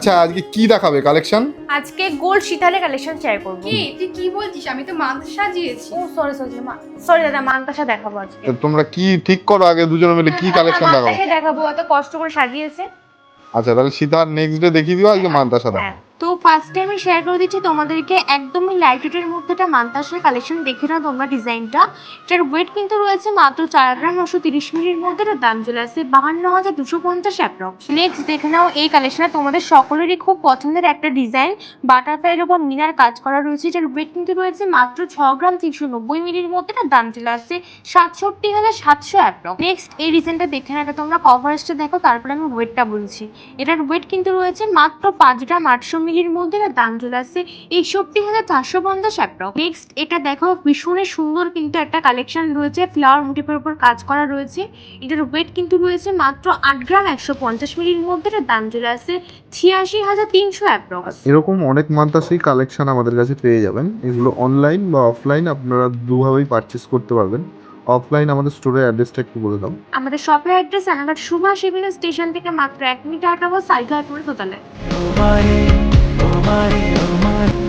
আচ্ছা আজকে কি দেখাবে? কালেকশন আজকে গোল্ড শীতালের কালেকশন শেয়ার করব। কি? তুই কি বলছিস? আমি তো মানতা সাজিয়েছি। ও সরি সরি সরি দাদা মানতাসা দেখাবো আজকে। তোমরা কি ঠিক করো আগে দুজনে মিলে কি কালেকশন দেখাবো দেখাবো এত কষ্ট করে সাজিয়েছে। আচ্ছা তাহলে সীতা নেক্সট ডে দেখিয়ে দিও আজকে মান্তাসা দাও হ্যাঁ। ফার্স্টে আমি শেয়ার করে দিচ্ছি, তোমাদেরকে একদমই লাইট ওয়েটের মধ্যে একটা মান্তাসের কালেকশন দেখে নাও তোমরা ডিজাইনটা এটার ওয়েট কিন্তু রয়েছে মাত্র চার গ্রাম নশো তিরিশ মিনিটের মধ্যে এটার দাম চলে আসছে বাহান্ন হাজার দুশো পঞ্চাশ অ্যাপ্রক্স নেক্সট দেখে নাও এই কালেকশনটা তোমাদের সকলেরই খুব পছন্দের একটা ডিজাইন বাটারফ্লাইয়ের উপর মিনার কাজ করা রয়েছে। এটার ওয়েট কিন্তু রয়েছে মাত্র ছ গ্রাম তিনশো নব্বই মিলির মধ্যে এটার দাম চলে আসছে সাতষট্টি হাজার সাতশো অ্যাপ্রক্স নেক্সট এই ডিজাইনটা দেখে না এটা তোমরা কভারেজটা দেখো, তারপরে আমি ওয়েটটা বলছি। এটার ওয়েট কিন্তু রয়েছে মাত্র পাঁচ গ্রাম আটশো মিলির মধ্যে এটার দাম চলে আসছে একষট্টি হাজার চারশো পঞ্চাশ অ্যাপ্রক্স নেক্সট এটা দেখো ভীষণই সুন্দর কিন্তু একটা কালেকশন রয়েছে ফ্লাওয়ার মোটিভের উপর কাজ করা রয়েছে। এটার ওয়েট কিন্তু রয়েছে মাত্র আট গ্রাম একশো পঞ্চাশ মিলির মধ্যে এটার দাম চলে আসছে ছিয়াশি হাজার তিনশো অ্যাপ্রক্স এরকম অনেক মান্তাসই কালেকশন আমাদের কাছে পেয়ে যাবেন। এগুলো অনলাইন বা অফলাইন আপনারা দুভাবেই পারচেস করতে পারবেন। অফলাইন আমাদের স্টোরের অ্যাড্রেসটা একটু বলে দাও। আমাদের শপের অ্যাড্রেস আমাদের সুভাষ এভিনিউ স্টেশন থেকে মাত্র এক মিনিট আটাবো সাইকেল দোতলায়। Maria, Maria.